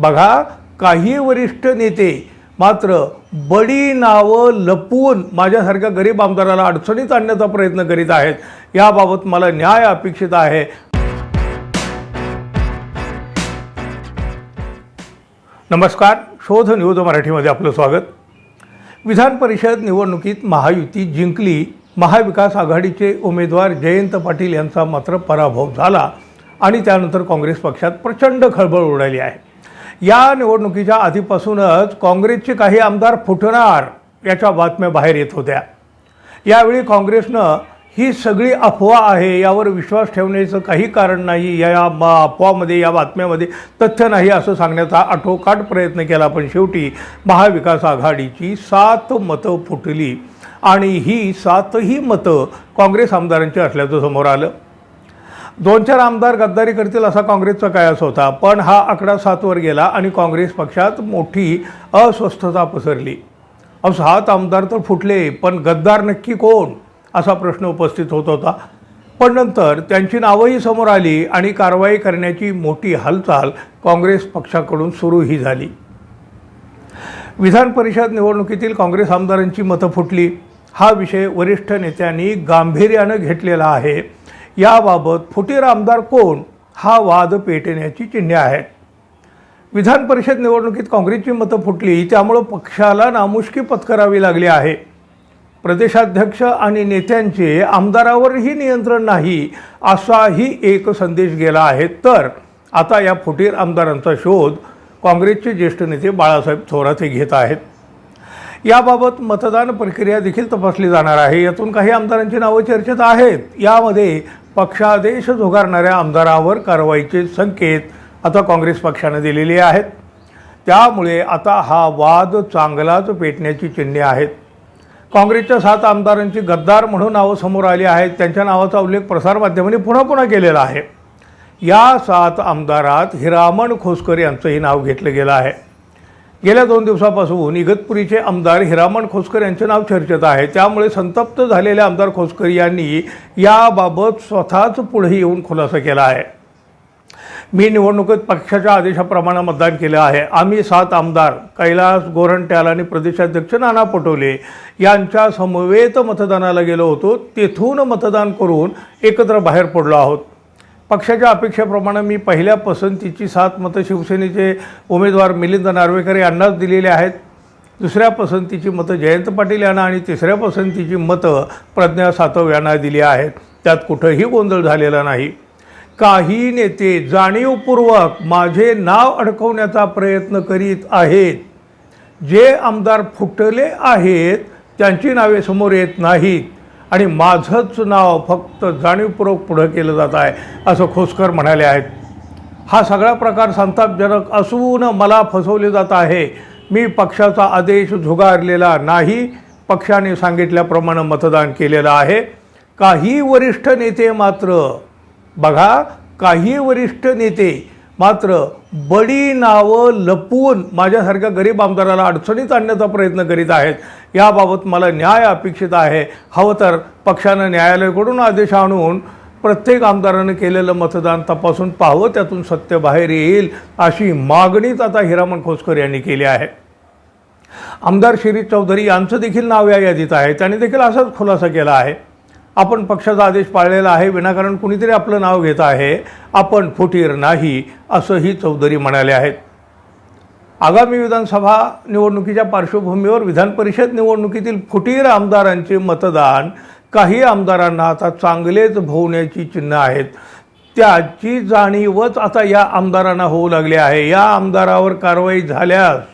बघा काही वरिष्ठ नेते मात्र बडी नावं लपवून माझ्यासारख्या गरीब आमदाराला अडचणीत आणण्याचा प्रयत्न करीत आहेत. याबाबत मला न्याय अपेक्षित आहे. नमस्कार. शोध न्यूज मराठीमध्ये आपलं स्वागत. विधान परिषद निवडणुकीत महायुती जिंकली. महाविकास आघाडीचे उमेदवार जयंत पाटील यांचा मात्र पराभव झाला आणि त्यानंतर काँग्रेस पक्षात प्रचंड खळबळ उडाली आहे. या निवडणुकीच्या आधीपासूनच काँग्रेसचे काही आमदार फुटणार याच्या बातम्या बाहेर येत होत्या. यावेळी काँग्रेसनं ही सगळी अफवा आहे यावर विश्वास ठेवण्याचं काही कारण नाही या अफवामध्ये या बातम्यामध्ये तथ्य नाही असं सांगण्याचा आठोकाट प्रयत्न केला पण शेवटी महाविकास आघाडीची सात मतं फुटली आणि ही सातही मतं काँग्रेस आमदारांची असल्याचं समोर आलं. दोन चार आमदार गद्दारी करतील असा काँग्रेसचा कायस होता पण हा आकडा सातवर गेला आणि काँग्रेस पक्षात मोठी अस्वस्थता पसरली. अहो सात आमदार तर फुटले पण गद्दार नक्की कोण? असा प्रश्न उपस्थित होत होता. पण नंतर त्यांची नावंही समोर आली आणि कारवाई करण्याची मोठी हालचाल काँग्रेस पक्षाकडून सुरूही झाली. विधान परिषद निवडणुकीतील काँग्रेस आमदारांची मतं फुटली. हा विषय वरिष्ठ नेत्यांनी गांभीर्यानं घेतलेला आहे. याबाबत फुटीर आमदार कोण हा वाद पेटण्याची चिन्हे आहेत. विधान परिषद निवडणुकीत काँग्रेसची मतं फुटली त्यामुळं पक्षाला नामुष्की पत्करावी लागली आहे. प्रदेशाध्यक्ष आणि नेत्यांचे आमदारावरही नियंत्रण नाही असाही एक संदेश गेला आहे. तर आता या फुटीर आमदारांचा शोध काँग्रेसचे ज्येष्ठ नेते बाळासाहेब थोरात हे घेत आहेत. याबाबत मतदान प्रक्रिया देखील तपासली जाणार आहे. यातून काही आमदारांची नावं चर्चेत आहेत. यामध्ये पक्षादेश झुगारणाऱ्या आमदारावर कारवाईचे संकेत आता काँग्रेस पक्षानं दिलेले आहेत. त्यामुळे आता हा वाद चांगलाच पेटण्याची चिन्हे आहेत. काँग्रेसच्या सात आमदारांची गद्दार म्हणून नावं समोर आली आहेत. त्यांच्या नावाचा उल्लेख प्रसारमाध्यमांनी पुन्हा पुन्हा केलेला आहे. या सात आमदारात हिरामण खोसकर यांचंही नाव घेतलं गेलं आहे. गेल्या दोन दिवसापासून इगतपुरीचे आमदार हिरामण खोसकर यांचे नाव चर्चेत आहे. त्यामुळे संतप्त झालेले आमदार खोसकर यांनी याबाबत स्वतःच पुढे येऊन खुलासा केला आहे. मी निवडणुकीत पक्षाच्या आदेशाप्रमाणे मतदान केलं आहे. आम्ही सात आमदार कैलास गोरंट्याल आणि प्रदेशाध्यक्ष नाना पटोले यांच्या समवेत मतदानाला गेलो होतो. तेथून मतदान करून एकत्र बाहेर पडलो आहोत. पक्षाच्या अपेक्षेप्रमाणे मी पहिल्या पसंतीची सात मतं शिवसेनेचे उमेदवार मिलिंद नार्वेकर यांनाच दिलेले आहेत. दुसऱ्या पसंतीची मतं जयंत पाटील यांना आणि तिसऱ्या पसंतीची मतं प्रज्ञा सातव यांना दिली आहेत. त्यात कुठंही गोंधळ झालेला नाही. काही नेते जाणीवपूर्वक माझे नाव अडकवण्याचा प्रयत्न करीत आहेत. जे आमदार फुटले आहेत त्यांची नावे समोर येत नाहीत. आणि माझंच नाव फक्त जाणीवपूर्वक पुढं केलं जात आहे असं खोसकर म्हणाले आहेत. हा सगळा प्रकार संतापजनक असून मला फसवले जात आहे. मी पक्षाचा आदेश झुगारलेला नाही. पक्षाने सांगितल्याप्रमाणे मतदान केलेलं आहे. काही वरिष्ठ नेते मात्र बघा काही वरिष्ठ नेते मात्र बडी नावं लपवून माझ्यासारख्या गरीब आमदाराला अडचणीत आणण्याचा प्रयत्न करीत आहेत. याबाबत मला न्याय अपेक्षित आहे. हवं तर पक्षानं न्यायालयाकडून आदेश आणून प्रत्येक आमदारानं केलेलं मतदान तपासून पाहावं त्यातून सत्य बाहेर येईल अशी मागणीच आता हिरामण खोसकर यांनी केली आहे. आमदार शिरीष चौधरी यांचं देखील नाव या यादीत आहे. त्यांनी देखील असाच खुलासा केला आहे. आपण पक्षाचा आदेश पाळलेला आहे. विनाकारण कुणीतरी आपलं नाव घेत आहे. आपण फुटीर नाही असंही चौधरी म्हणाले आहेत. आगामी विधानसभा निवडणुकीच्या पार्श्वभूमीवर विधान परिषद निवडणुकीतील फुटीर आमदारांचे मतदान काही आमदारांना आता चांगलेच भोवण्याची चिन्ह आहेत. त्याची जाणीवच आता या आमदारांना होऊ लागली आहे. या आमदारावर कारवाई झाल्यास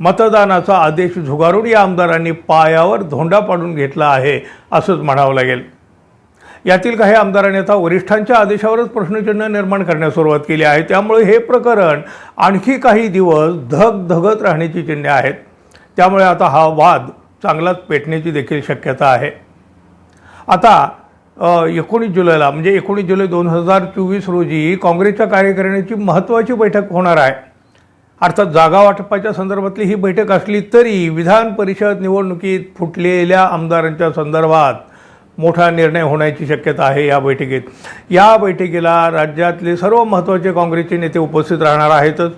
मतदानाचा आदेश झुगारून या आमदारांनी पायावर धोंडा पाडून घेतला आहे असंच म्हणावं लागेल. यातील काही आमदारांनी आता वरिष्ठांच्या आदेशावरच प्रश्नचिन्ह निर्माण करण्यास सुरुवात केली आहे. त्यामुळे हे प्रकरण आणखी काही दिवस धग धगत राहण्याची चिन्हे आहेत. त्यामुळे आता हा वाद चांगलाच पेटण्याची देखील शक्यता आहे. आता एकोणीस जुलैला म्हणजे एकोणीस जुलै दोन हजार चोवीस रोजी काँग्रेसच्या कार्यकारिणीची महत्त्वाची बैठक होणार आहे. अर्थात जागा वाटपाच्या संदर्भातली ही बैठक असली तरी विधान परिषद निवडणुकीत फुटलेल्या आमदारांच्या संदर्भात मोठा निर्णय होण्याची शक्यता आहे या बैठकीत. या बैठकीला राज्यातले सर्व महत्त्वाचे काँग्रेसचे नेते उपस्थित राहणार आहेतच.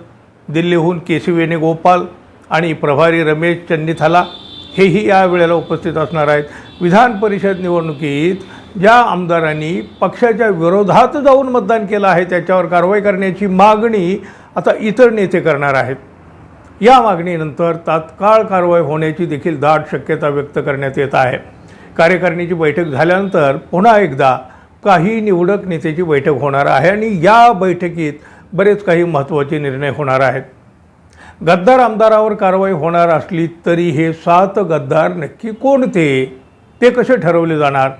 दिल्लीहून के सी वेणुगोपाल आणि प्रभारी रमेश चन्नीथाला हेही या वेळेला उपस्थित असणार आहेत. विधान परिषद निवडणुकीत ज्या आमदारांनी पक्षाच्या विरोधात जाऊन मतदान केलं आहे त्याच्यावर कारवाई करण्याची मागणी आता इतर नेते करणार आहेत. या मागणीनंतर तात्काळ कारवाई होण्याची देखील दाट शक्यता व्यक्त करण्यात येत आहे. कार्यकारिणीची बैठक झाल्यानंतर पुन्हा एकदा काही निवडक नेत्याची बैठक होणार आहे आणि या बैठकीत बरेच काही महत्त्वाचे निर्णय होणार आहेत. गद्दार आमदारावर कारवाई होणार असली तरी हे सात गद्दार नक्की कोणते ते कसे ठरवले जाणार?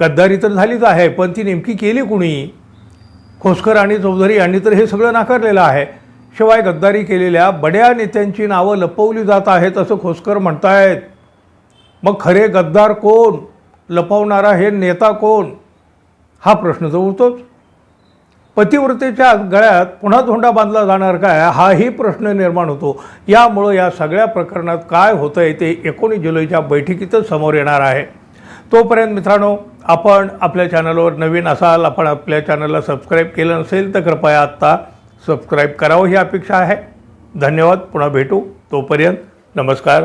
गद्दारी तर झालीच आहे पण ती नेमकी केली कुणी? खोसकर आणि चौधरी यांनी तर हे सगळं नाकारलेलं आहे. शिवाय गद्दारी केलेल्या बड्या नेत्यांची नावं लपवली जात आहेत असं खोसकर म्हणतायत. मग खरे गद्दार कोण? लपवणारा हे नेता कोण? हा प्रश्न तर उरतोच पतिव्रतेच्या गळ्यात पुन्हा धोंडा बांधला जाणार काय? हाही प्रश्न निर्माण होतो. यामुळं या सगळ्या प्रकरणात काय होतं आहे ते एकोणीस जुलैच्या बैठकीतच समोर येणार आहे. तोपर्यंत मित्रांनो आपण आपल्या चॅनलवर नवीन असाल आपण आपल्या चॅनलला सबस्क्राईब केलं नसेल तर कृपया आत्ता सबस्क्राईब करावं ही अपेक्षा आहे. धन्यवाद. पुन्हा भेटू. तोपर्यंत नमस्कार.